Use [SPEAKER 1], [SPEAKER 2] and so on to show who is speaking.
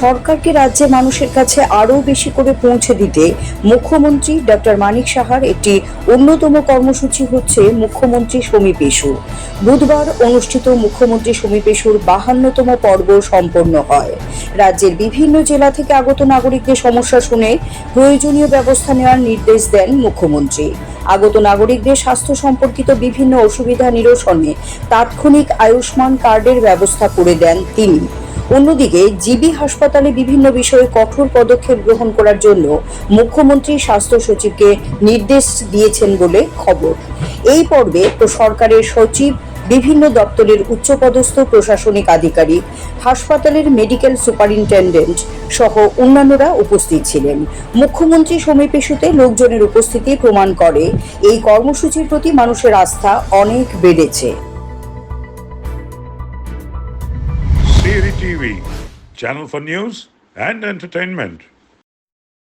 [SPEAKER 1] সরকারকে রাজ্যে মানুষের কাছে আরও বেশি করে পৌঁছে দিতে মুখ্যমন্ত্রী ডক্টর মানিক সাহার একটি অন্যতম কর্মসূচি হচ্ছে মুখ্যমন্ত্রী সমীপেশু বুধবার অনুষ্ঠিত মুখ্যমন্ত্রী সমীপেশুর বাহান্নতম পর্ব সম্পন্ন হয়। রাজ্যের বিভিন্ন জেলা থেকে আগত নাগরিকদের সমস্যা শুনে প্রয়োজনীয় ব্যবস্থা নেওয়ার নির্দেশ দেন মুখ্যমন্ত্রী। আগত নাগরিকদের স্বাস্থ্য সম্পর্কিত বিভিন্ন অসুবিধা নিরসনে তাৎক্ষণিক আয়ুষ্মান কার্ডের ব্যবস্থা করে দেন তিনি। অন্যদিকে জিবি হাসপাতালে বিভিন্ন বিষয়ে কঠোর পদক্ষেপ গ্রহণ করার জন্য মুখ্যমন্ত্রী স্বাস্থ্য সচিবকে নির্দেশ দিয়েছেন বলে খবর। এই পর্বে সরকারের সচিব, বিভিন্ন দপ্তরের উচ্চপদস্থ প্রশাসনিক আধিকারিক, হাসপাতালের মেডিকেল সুপারিনটেন্ডেন্ট সহ অন্যান্যরা উপস্থিত ছিলেন। মুখ্যমন্ত্রী সমীপেশুতে লোকজনের উপস্থিতি প্রমাণ করে, এই কর্মসূচির প্রতি মানুষের আস্থা অনেক বেড়েছে।
[SPEAKER 2] Siri TV, channel for news and entertainment.